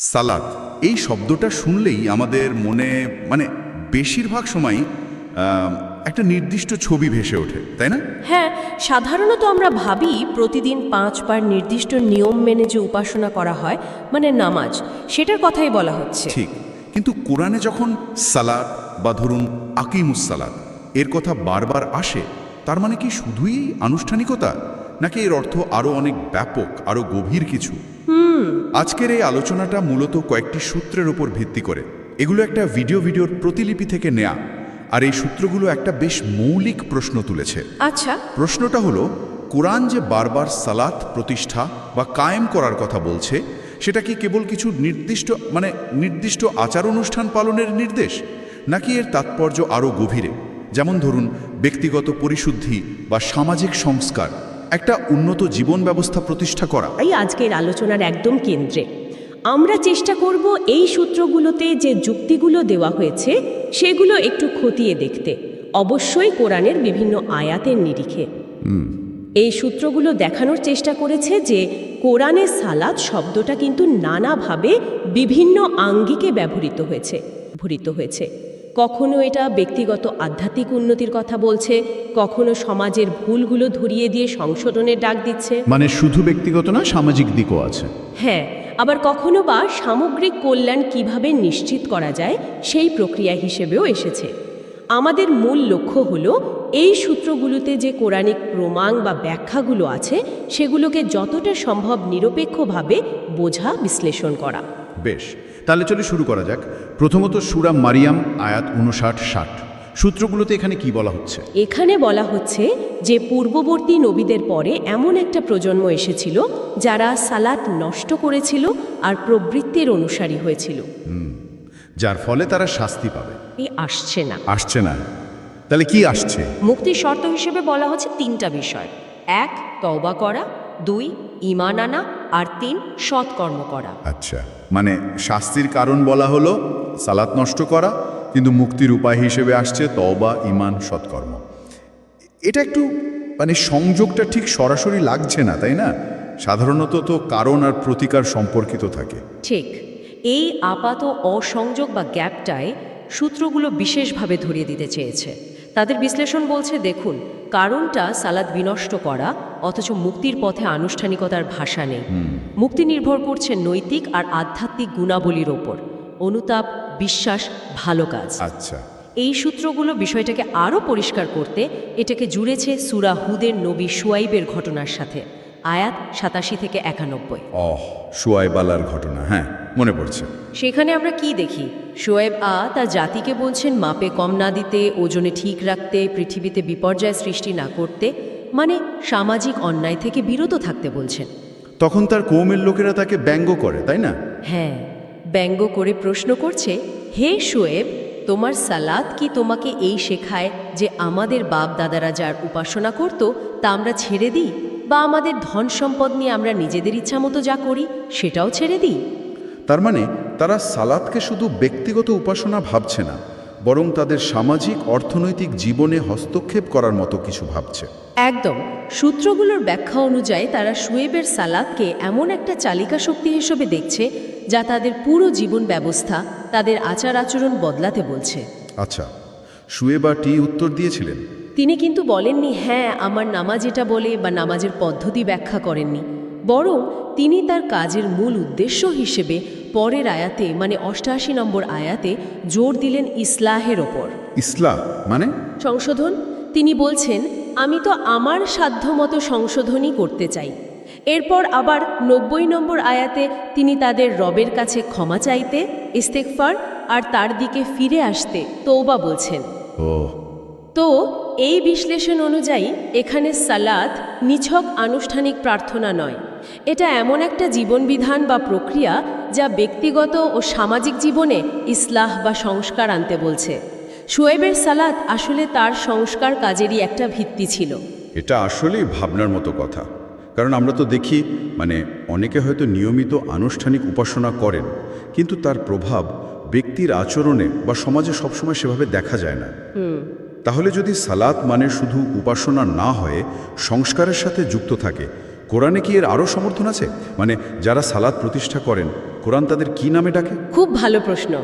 সালাদ এই শব্দটা শুনলেই আমাদের মনে মানে বেশিরভাগ সময়ই আহ, একটা নির্দিষ্ট ছবি ভেসে ওঠে তাই না? হ্যাঁ সাধারণত আমরা ভাবি প্রতিদিন পাঁচবার নির্দিষ্ট নিয়ম মেনে যে উপাসনা করা হয় মানে নামাজ সেটার কথাই বলা হচ্ছে। ঠিক। কিন্তু কোরআনে যখন সালাদ বা ধরুন আকিমুস সালাদ এর কথা বারবার আসে তার মানে কি শুধুই আনুষ্ঠানিকতা? নাকি এর অর্থ আরও অনেক ব্যাপক আরও গভীর কিছু? আজকের এই আলোচনাটা মূলত কয়েকটি সূত্রের উপর ভিত্তি করে। এগুলো একটা ভিডিও ভিডিওর প্রতিলিপি থেকে নেয়া আর এই সূত্রগুলো একটা বেশ মৌলিক প্রশ্ন তুলেছে। আচ্ছা। প্রশ্নটা হলো কোরআন যে বারবার সালাত প্রতিষ্ঠা বা কায়েম করার কথা বলছে সেটা কি কেবল কিছু নির্দিষ্ট মানে নির্দিষ্ট আচার অনুষ্ঠান পালনের নির্দেশ? নাকি এর তাৎপর্য আরও গভীরে? যেমন ধরুন ব্যক্তিগত পরিশুদ্ধি বা সামাজিক সংস্কার। একটা উন্নত জীবন ব্যবস্থা প্রতিষ্ঠা করা। এই আজকের আলোচনার একদম কেন্দ্রে। আমরা চেষ্টা করব এই সূত্রগুলোতে যে যুক্তিগুলো দেওয়া হয়েছে সেগুলো একটু খতিয়ে দেখতে। অবশ্যই কোরআনের বিভিন্ন আয়াতের নিরিখে। এই সূত্রগুলো দেখানোর চেষ্টা করেছে যে কোরআনে সালাদ শব্দটা কিন্তু নানাভাবে বিভিন্ন আঙ্গিকে ব্যবহৃত হয়েছে ব্যবহৃত হয়েছে। কখনো এটা ব্যক্তিগত আধ্যাত্মিক উন্নতির কথা বলছে কখনো সমাজের ভুলগুলো ধরিয়ে দিয়ে সংশোধনের ডাক দিচ্ছে। মানে শুধু ব্যক্তিগত না সামাজিক দিকও আছে। হ্যাঁ আবার কখনো বা সামগ্রিক কল্যাণ কীভাবে নিশ্চিত করা যায় সেই প্রক্রিয়া হিসেবেও এসেছে। আমাদের মূল লক্ষ্য হলো এই সূত্রগুলোতে যে কোরআনিক প্রমাণ বা ব্যাখ্যাগুলো আছে সেগুলোকে যতটা সম্ভব নিরপেক্ষভাবে বোঝা বিশ্লেষণ করা। বেশ। তাহলে চলে শুরু করা যাক। প্রথমত সুরা মারিয়াম আয়াত উনষাট ষাট। সূত্রগুলোতে এখানে কি বলা হচ্ছে? এখানে বলা হচ্ছে যে পূর্ববর্তী নবীদের পরে এমন একটা প্রজন্ম এসেছিল যারা সালাত নষ্ট করেছিল আর প্রবৃত্তির অনুসারী হয়েছিল। যার ফলে তারা শাস্তি পাবে। আসছে না। আসছে না। তাহলে কি আসছে? মুক্তির শর্ত হিসেবে বলা হচ্ছে তিনটা বিষয়। এক তওবা করা। দুই ইমান আনা। আর তিন সৎকর্ম করা। আচ্ছা মানে শাস্তির কারণ বলা হলো সালাত নষ্ট করা কিন্তু মুক্তির উপায় হিসেবে আসছে তওবা ইমান সৎকর্ম। এটা একটু মানে সংযোগটা ঠিক সরাসরি লাগছে না তাই না? সাধারণত তো কারণ আর প্রতিকার সম্পর্কিত থাকে। ঠিক। এই আপাত অসংযোগ বা গ্যাপটায় সূত্রগুলো বিশেষভাবে ধরিয়ে দিতে চেয়েছে। তাদের বিশ্লেষণ বলছে দেখুন কারণটা সালাদ বিনষ্ট করা অথচ মুক্তির পথে আনুষ্ঠানিকতার ভাষা নেই। মুক্তি নির্ভর করছে নৈতিক আর আধ্যাত্মিক গুণাবলীর ওপর। অনুতাপ বিশ্বাস ভালো কাজ। আচ্ছা। এই সূত্রগুলো বিষয়টাকে আরও পরিষ্কার করতে এটাকে জুড়েছে সুরা হুদের নবী সুয়াইবের ঘটনার সাথে। আয়াত সাতাশি থেকে একানব্বই। অহ সুয়াইবালার ঘটনা হ্যাঁ মনে পড়ছে। সেখানে আমরা কি দেখি? শোয়েব আ তার জাতিকে বলছেন মাপে কম না দিতে ওজনে ঠিক রাখতে পৃথিবীতে বিপর্যয় সৃষ্টি না করতে মানে সামাজিক অন্যায় থেকে বিরত থাকতে বলছেন। তখন তার কৌমের লোকেরা তাকে ব্যঙ্গ করে তাই না? হ্যাঁ ব্যঙ্গ করে প্রশ্ন করছে হে শোয়েব তোমার সালাদ কি তোমাকে এই শেখায় যে আমাদের বাপ দাদারা যার উপাসনা করত তা আমরা ছেড়ে দিই? বা আমাদের ধন সম্পদ নিয়ে আমরা নিজেদের ইচ্ছা মতো যা করি সেটাও ছেড়ে দিই। তার মানে তারা সালাদকে শুধু ব্যক্তিগত উপাসনা ভাবছে না বরং তাদের সামাজিক অর্থনৈতিক জীবনে হস্তক্ষেপ করার মতো কিছু ভাবছে। একদম। সূত্রগুলোর ব্যাখ্যা অনুযায়ী তারা সুয়েবের সালাদকে এমন একটা চালিকা শক্তি হিসেবে দেখছে যা তাদের পুরো জীবন ব্যবস্থা তাদের আচার আচরণ বদলাতে বলছে। আচ্ছা সুয়েবা টি উত্তর দিয়েছিলেন? তিনি কিন্তু বলেননি হ্যাঁ আমার নামাজ এটা বলে বা নামাজের পদ্ধতি ব্যাখ্যা করেননি। বরং তিনি তার কাজের মূল উদ্দেশ্য হিসেবে পরের আয়াতে মানে অষ্টাশি নম্বর আয়াতে জোর দিলেন ইসলাহের ওপর। ইসলাম মানে? সংশোধন? তিনি বলছেন আমি তো আমার সাধ্যমতো সংশোধনই করতে চাই। এরপর আবার নব্বই নম্বর আয়াতে তিনি তাদের রবের কাছে ক্ষমা চাইতে ইস্তেকফার আর তার দিকে ফিরে আসতে তৌবা বলছেন। তো এই বিশ্লেষণ অনুযায়ী এখানে সালাত নিছক আনুষ্ঠানিক প্রার্থনা নয়। এটা এমন একটা জীবনবিধান বা প্রক্রিয়া যা ব্যক্তিগত ও সামাজিক জীবনে ইসলাহ বা সংস্কার আনতে বলছে। শোয়েবের সালাত আসলে তার সংস্কার কাজেরই একটা ভিত্তি ছিল। এটা আসলেই ভাবনার মতো কথা। কারণ আমরা তো দেখি মানে অনেকে হয়তো নিয়মিত আনুষ্ঠানিক উপাসনা করেন কিন্তু তার প্রভাব ব্যক্তির আচরণে বা সমাজে সবসময় সেভাবে দেখা যায় না। তাহলে যদি সালাত মানে শুধু উপাসনা না হয়ে সংস্কারের সাথে যুক্ত থাকে কোরআনে কি এর আরও সমর্থন আছে? মানে যারা সালাত প্রতিষ্ঠা করেন কোরআন তাদের কি নামে ডাকে? খুব ভালো প্রশ্ন।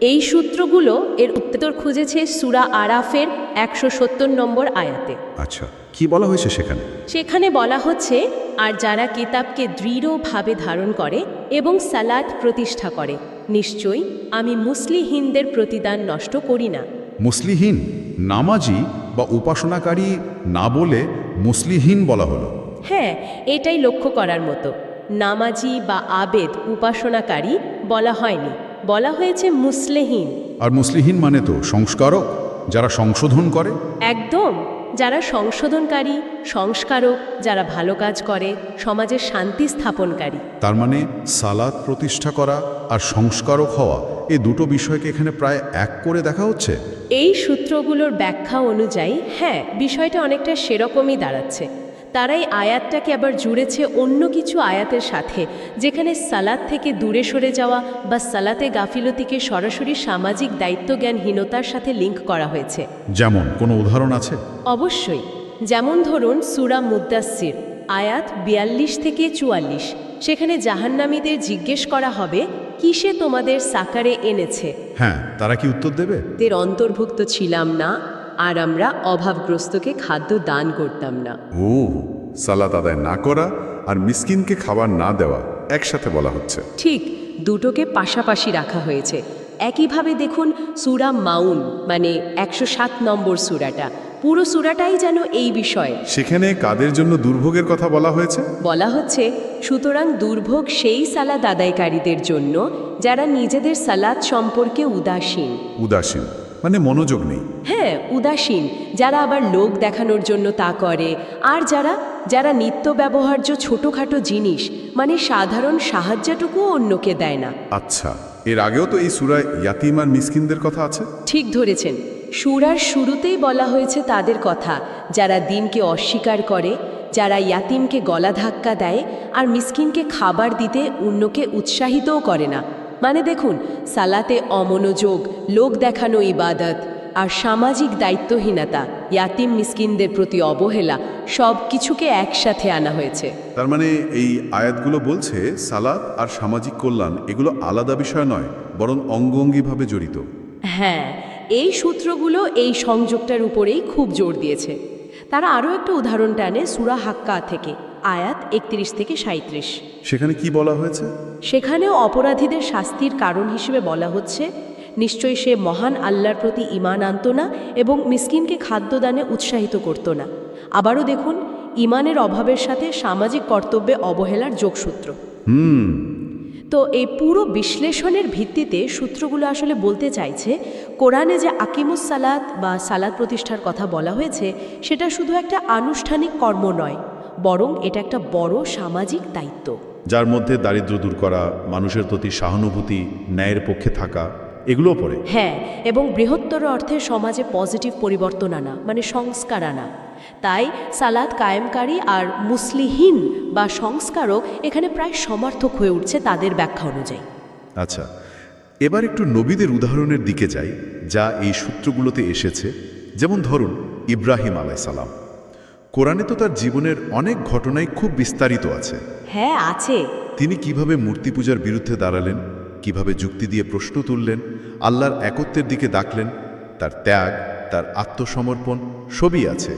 এই সূত্রগুলো এর উত্তর খুঁজেছে সুরা আরাফের একশো সত্তর নম্বর আয়াতে। আচ্ছা কি বলা হয়েছে সেখানে? সেখানে বলা হচ্ছে আর যারা কিতাবকে দৃঢ়ভাবে ধারণ করে এবং সালাত প্রতিষ্ঠা করে নিশ্চয়ই আমি মুসলিহীনদের প্রতিদান নষ্ট করি না। মুসলিহীন নামাজি বা উপাসনাকারী না বলে মুসলিহীন বলা হলো। হ্যাঁ এটাই লক্ষ্য করার মতো। নামাজি বা আবেদ উপাসনাকারী বলা হয়নি। বলা হয়েছে মুসলেহীন। আর মুসলিহীন মানে তো সংস্কারক যারা সংশোধন করে। একদম। যারা সংশোধনকারী সংস্কারক যারা ভালো কাজ করে সমাজের শান্তি স্থাপনকারী। তার মানে সালাদ প্রতিষ্ঠা করা আর সংস্কারক হওয়া এই দুটো বিষয়কে এখানে প্রায় এক করে দেখা হচ্ছে। এই সূত্রগুলোর ব্যাখ্যা অনুযায়ী হ্যাঁ বিষয়টা অনেকটা সেরকমই দাঁড়াচ্ছে। তারাই আয়াতটাকে আবার জুড়েছে অন্য কিছু আয়াতের সাথে যেখানে সালাদ থেকে দূরে সরে যাওয়া বা সালাতে গাফিলতিকে সরাসরি সামাজিক দায়িত্বজ্ঞানহীনতার সাথে লিঙ্ক করা হয়েছে। যেমন কোনো উদাহরণ আছে? অবশ্যই। যেমন ধরুন সুরা মুদ্দাসির আয়াত বিয়াল্লিশ থেকে চুয়াল্লিশ সেখানে জাহান্নামীদের জিজ্ঞেস করা হবে কিসে তোমাদের সাকারে এনেছে? হ্যাঁ তারা কি উত্তর দেবে? দের অন্তর্ভুক্ত ছিলাম না। আর আমরা অভাবগ্রস্তকে খাদ্য দান করতাম না। ও সালাত আদায় না করা আর মিসকিনকে খাবার না দেওয়া একসাথে বলা হচ্ছে। ঠিক দুটোকে পাশাপাশি রাখা হয়েছে। একইভাবে দেখুন সুরা মাউন মানে একশো সাত নম্বর সুরাটা। পুরো সুরাটাই যেন এই বিষয়ে। সেখানে কাদের জন্য দুর্ভোগের কথা বলা হয়েছে? বলা হচ্ছে সুতরাং দুর্ভোগ সেই সালাদ আদায়কারীদের জন্য যারা নিজেদের সালাদ সম্পর্কে উদাসীন। উদাসীন। মানে মনোযোগ নেই। হ্যাঁ উদাসীন। যারা আবার লোক দেখানোর জন্য তা করে আর যারা যারা নিত্য ব্যবহার্য ছোটোখাটো জিনিস মানে সাধারণ সাহায্যটুকুও অন্যকে দেয় না। আচ্ছা এর আগেও তো এই সুরায় ইয়াতিম আর মিসকিনদের কথা আছে? ঠিক ধরেছেন। সুরার শুরুতেই বলা হয়েছে তাদের কথা যারা দিনকে অস্বীকার করে যারা ইয়াতিমকে গলা ধাক্কা দেয় আর মিসকিনকে খাবার দিতে অন্যকে উৎসাহিতও করে না। মানে দেখুন সালাতে অমনোযোগ লোক দেখানো ইবাদত আর সামাজিক দায়িত্বহীনতা ইয়াতিম মিসকিনদের প্রতি অবহেলা সব কিছুকে একসাথে আনা হয়েছে। তার মানে এই আয়াতগুলো বলছে সালাত আর সামাজিক কল্যাণ এগুলো আলাদা বিষয় নয় বরং অঙ্গঙ্গিভাবে জড়িত। হ্যাঁ এই সূত্রগুলো এই সংযোগটার উপরেই খুব জোর দিয়েছে। তারা আরও একটা উদাহরণ টানে সুরা হাক্কা থেকে। আয়াত একত্রিশ থেকে সাঁত্রিশ সেখানে কি বলা হয়েছে? সেখানেও অপরাধীদের শাস্তির কারণ হিসেবে বলা হচ্ছে নিশ্চয়ই সে মহান আল্লাহর প্রতি ইমান আনত না এবং মিসকিনকে খাদ্যদানে উৎসাহিত করত না। আবারও দেখুন ইমানের অভাবের সাথে সামাজিক কর্তব্যে অবহেলার যোগসূত্র। হুম। তো এই পুরো বিশ্লেষণের ভিত্তিতে সূত্রগুলো আসলে বলতে চাইছে কোরআনে যে আকিমুস সালাত বা সালাত প্রতিষ্ঠার কথা বলা হয়েছে সেটা শুধু একটা আনুষ্ঠানিক কর্ম নয় বরং এটা একটা বড় সামাজিক দায়িত্ব। যার মধ্যে দারিদ্র দূর করা মানুষের প্রতি সহানুভূতি ন্যায়ের পক্ষে থাকা এগুলো পড়ে। হ্যাঁ এবং বৃহত্তর অর্থে সমাজে পজিটিভ পরিবর্তন আনা মানে সংস্কার আনা। তাই সালাদ কায়েমকারী আর মুসলিহীন বা সংস্কারক এখানে প্রায় সমর্থক হয়ে উঠছে তাদের ব্যাখ্যা অনুযায়ী। আচ্ছা এবার একটু নবীদের উদাহরণের দিকে যাই যা এই সূত্রগুলোতে এসেছে। যেমন ধরুন ইব্রাহিম আলাইসালাম। কোরআনে তো তার জীবনের অনেক ঘটনাই খুব বিস্তারিত আছে। হ্যাঁ আছে। তিনি কীভাবে মূর্তি পূজার বিরুদ্ধে দাঁড়ালেন কীভাবে যুক্তি দিয়ে প্রশ্ন তুললেন আল্লাহর একত্বের দিকে ডাকলেন তার ত্যাগ তার আত্মসমর্পণ সবই আছে।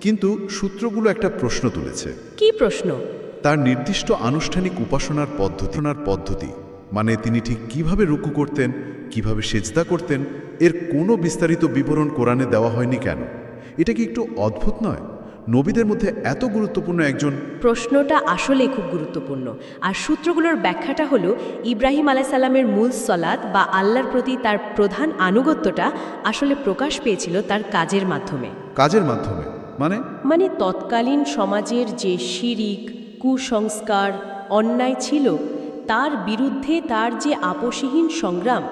কিন্তু সূত্রগুলো একটা প্রশ্ন তুলেছে। কি প্রশ্ন? তার নির্দিষ্ট আনুষ্ঠানিক উপাসনার পদ্ধতিনার পদ্ধতি মানে তিনি ঠিক কীভাবে রুকু করতেন কীভাবে সেজদা করতেন এর কোনো বিস্তারিত বিবরণ কোরআনে দেওয়া হয়নি কেন? এটা কি একটু অদ্ভুত নয়? নবীদের মধ্যে এত গুরুত্বপূর্ণ একজন প্রশ্নটা আসলে খুব গুরুত্বপূর্ণ। আর সূত্রগুলোর ব্যাখ্যাটা হলো ইব্রাহিম আলাইসাল্লামের মূল সলাদ বা আল্লাহর প্রতি তার প্রধান আনুগত্যটা আসলে প্রকাশ পেয়েছিল তার কাজের মাধ্যমে। কাজের মাধ্যমে। মানে? মানে তৎকালীন সমাজের যে শিরিক কুসংস্কার অন্যায় ছিল তার বিরুদ্ধে তার যে আপোষহীন সংগ্রাম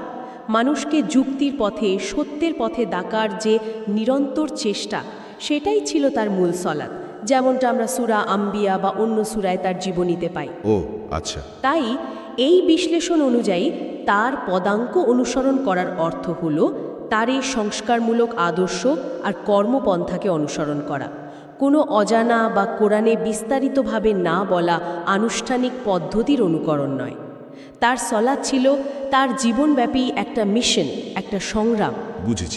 মানুষকে যুক্তির পথে সত্যের পথে ডাকার যে নিরন্তর চেষ্টা সেটাই ছিল তার মূল সলাদ যেমনটা আমরা সুরা আম্বিয়া বা অন্য সুরায় তার জীবনীতে পাই। ও আচ্ছা। তাই এই বিশ্লেষণ অনুযায়ী তার পদাঙ্ক অনুসরণ করার অর্থ হল তার এই সংস্কারমূলক আদর্শ আর কর্মপন্থাকে অনুসরণ করা। কোনো অজানা বা কোরআনে বিস্তারিতভাবে না বলা আনুষ্ঠানিক পদ্ধতির অনুকরণ নয়। তার সলাদ ছিল তার জীবনব্যাপী একটা মিশন একটা সংগ্রাম। বুঝেছি।